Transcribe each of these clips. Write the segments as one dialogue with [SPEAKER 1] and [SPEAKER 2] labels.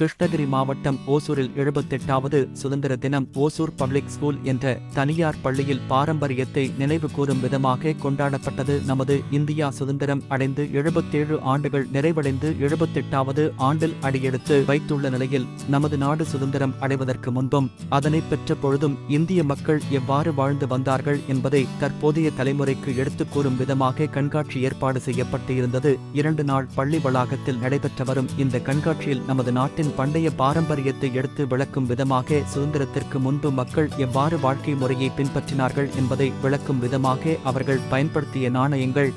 [SPEAKER 1] கிருஷ்ணகிரி மாவட்டம் ஓசூரில் எழுபத்தெட்டாவது சுதந்திர தினம் ஓசூர் பப்ளிக் ஸ்கூல் என்ற தனியார் பள்ளியில் பாரம்பரியத்தை நினைவு கூறும் விதமாக கொண்டாடப்பட்டது. நமது இந்தியா சுதந்திரம் அடைந்து எழுபத்தேழு ஆண்டுகள் நிறைவடைந்து எழுபத்தெட்டாவது ஆண்டில் அடியெடுத்து வைத்துள்ள நிலையில் நமது நாடு சுதந்திரம் அடைவதற்கு முன்பும் அதனை பெற்ற பொழுதும் இந்திய மக்கள் எவ்வாறு வாழ்ந்து வந்தார்கள் என்பதை தற்போதைய தலைமுறைக்கு எடுத்துக் கூறும் விதமாக கண்காட்சி ஏற்பாடு செய்யப்பட்டு இருந்தது இரண்டு நாள் பள்ளி வளாகத்தில் நடைபெற்று வரும் இந்த கண்காட்சியில் நமது நாட்டின் பண்டைய பாரம்பரியத்தை எடுத்து விளக்கும் விதமாக சுதந்திரத்திற்கு முன்பு மக்கள் எவ்வாறு வாழ்க்கை முறையை பின்பற்றினார்கள் என்பதை விளக்கும் விதமாக அவர்கள் பயன்படுத்திய நாணயங்கள்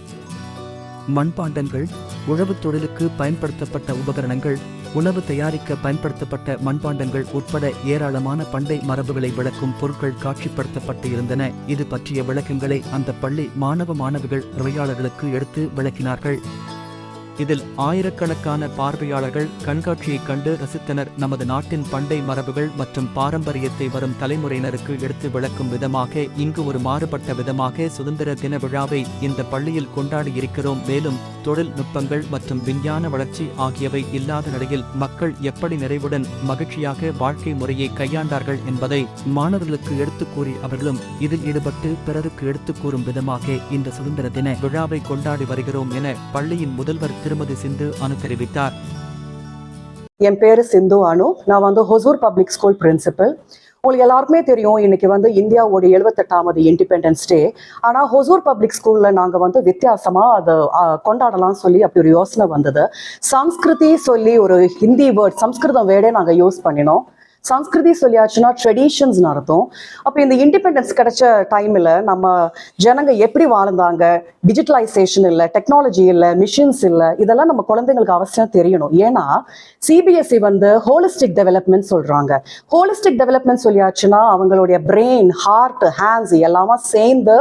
[SPEAKER 1] மண்பாண்டங்கள் உழவுத் தொழிலுக்கு பயன்படுத்தப்பட்ட உபகரணங்கள் உணவு தயாரிக்க பயன்படுத்தப்பட்ட மண்பாண்டங்கள் உட்பட ஏராளமான பண்டை மரபுகளை விளக்கும் பொருட்கள் காட்சிப்படுத்தப்பட்டு இருந்தன இது பற்றிய விளக்கங்களை அந்த பள்ளி மாணவ மாணவிகள் உரையாளர்களுக்கு எடுத்து விளக்கினார்கள். இதில் ஆயிரக்கணக்கான பார்வையாளர்கள் கண்காட்சியைக் கண்டு ரசித்தனர். நமது நாட்டின் பண்டை மரபுகள் மற்றும் பாரம்பரியத்தை வரும் தலைமுறையினருக்கு எடுத்து விளக்கும் விதமாக இங்கு ஒரு மாறுபட்ட விதமாக சுதந்திர தின விழாவை இந்த பள்ளியில் கொண்டாடி இருக்கிறோம். மேலும் தொழில்நுட்பங்கள் மற்றும் விஞ்ஞான வளர்ச்சி ஆகியவை இல்லாத நிலையில் மக்கள் எப்படி நிறைவுடன் மகிழ்ச்சியாக வாழ்க்கை முறையை கையாண்டார்கள் என்பதை மாணவர்களுக்கு எடுத்துக் கூறி அவர்களும் இதில் ஈடுபட்டு பிறருக்கு எடுத்துக் கூறும் விதமாக இந்த சுதந்திர தின விழாவை கொண்டாடி வருகிறோம் என பள்ளியின் முதல்வர் திருமதி சிந்து அனு தெரிவித்தார்.
[SPEAKER 2] என் பேரு சிந்து அனு. நான் வந்து ஹொசூர் பப்ளிக் ஸ்கூல் பிரின்சிபல். உங்களுக்கு எல்லாருக்குமே தெரியும் இன்னைக்கு வந்து இந்தியாவோட எழுபத்தெட்டாவது இண்டிபெண்டன்ஸ் டே ஆனா ஹொசூர் பப்ளிக் ஸ்கூல்ல நாங்க வந்து வித்தியாசமா அதை கொண்டாடலாம் சொல்லி அப்படி ஒரு யோசனை வந்தது. சம்ஸ்கிருதி சொல்லி ஒரு ஹிந்தி வேர்ட் சம்ஸ்கிருதம் வேர்டே நாங்க யூஸ் பண்ணினோம். சம்ஸ்கிருதி சொல்லியாச்சுன்னா ட்ரெடிஷன்ஸ்னு அர்த்தம். அப்போ இந்த இண்டிபெண்டன்ஸ் கிடைச்ச டைமில் நம்ம ஜனங்க எப்படி வாழ்ந்தாங்க? டிஜிட்டலைசேஷன் இல்லை டெக்னாலஜி இல்லை மிஷின்ஸ் இல்லை இதெல்லாம் நம்ம குழந்தைங்களுக்கு அவசியம் தெரியணும். ஏன்னா சிபிஎஸ்சி வந்து ஹோலிஸ்டிக் டெவலப்மெண்ட் சொல்கிறாங்க ஹோலிஸ்டிக் டெவலப்மெண்ட் சொல்லியாச்சுன்னா அவங்களுடைய பிரெயின் ஹார்ட் ஹேண்ட்ஸ் எல்லாமே சேர்ந்து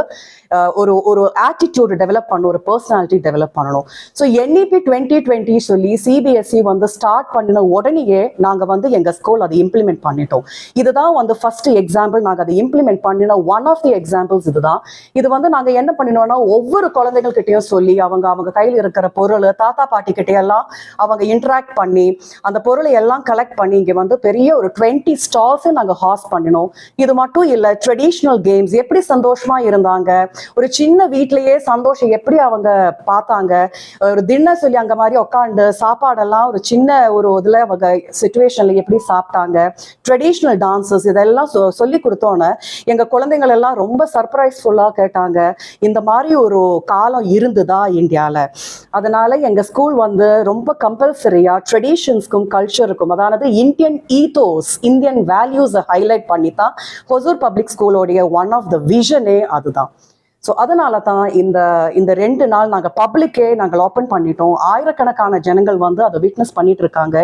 [SPEAKER 2] ஒரு ஒரு ஆட்டிடியூட் டெவலப் பண்ணணும் ஒரு பர்சனாலிட்டி டெவலப் பண்ணணும். ஸோ என்இபி டுவெண்ட்டி டுவெண்ட்டி சொல்லி சிபிஎஸ்சி வந்து ஸ்டார்ட் பண்ணின உடனேயே நாங்கள் வந்து எங்கள் ஸ்கூல் அதை இம்ப்ளிமெண்ட் பண்ணிட்டோம். இதுதான் வந்து ஃபர்ஸ்ட் எக்ஸாம்பிள் நாங்கள் அதை இம்ப்ளிமெண்ட் பண்ணின ஒன் ஆஃப் தி எக்ஸாம்பிள்ஸ் இதுதான். இது வந்து நாங்கள் என்ன பண்ணினோம்னா ஒவ்வொரு குழந்தைகள்கிட்டயும் சொல்லி அவங்க அவங்க கையில் இருக்கிற பொருள் தாத்தா பாட்டி கிட்ட எல்லாம் அவங்க இன்டராக்ட் பண்ணி அந்த பொருளை எல்லாம் கலெக்ட் பண்ணி இங்கே வந்து பெரிய ஒரு டுவெண்ட்டி ஸ்டால்ஸை நாங்கள் ஹாஸ் பண்ணினோம். இது மட்டும் இல்லை ட்ரெடிஷ்னல் கேம்ஸ் எப்படி சந்தோஷமா இருந்தாங்க ஒரு சின்ன வீட்லயே சந்தோஷம் எப்படி அவங்க பார்த்தாங்க ஒரு தின்னர் சொல்லி அங்க மாதிரி உட்காந்து சாப்பாடெல்லாம் ஒரு சின்ன ஒரு இதுல அவங்க சுச்சுவேஷன்ல எப்படி சாப்பிட்டாங்க ட்ரெடிஷ்னல் டான்சஸ் இதெல்லாம் சொ- சொல்லி கொடுத்தோன்னே எங்க குழந்தைங்கள் எல்லாம் ரொம்ப சர்ப்ரைஸ்ஃபுல்லாக கேட்டாங்க. இந்த மாதிரி ஒரு காலம் இருந்துதா இந்தியால? அதனால எங்க ஸ்கூல் வந்து ரொம்ப கம்பல்சரியா ட்ரெடிஷன்ஸ்க்கும் கல்ச்சருக்கும் அதாவது இந்தியன் ஈத்தோஸ் இந்தியன் வேல்யூஸை ஹைலைட் பண்ணி தான் ஹொசூர் பப்ளிக் ஸ்கூலோடைய ஒன் ஆஃப் த விஷனே அதுதான். ஸோ அதனால தான் இந்த இந்த ரெண்டு நாள் நாங்கள் பப்ளிக்கே நாங்கள் ஓப்பன் பண்ணிட்டோம். ஆயிரக்கணக்கான ஜனங்கள் வந்து அதை விட்னஸ் பண்ணிட்டு இருக்காங்க.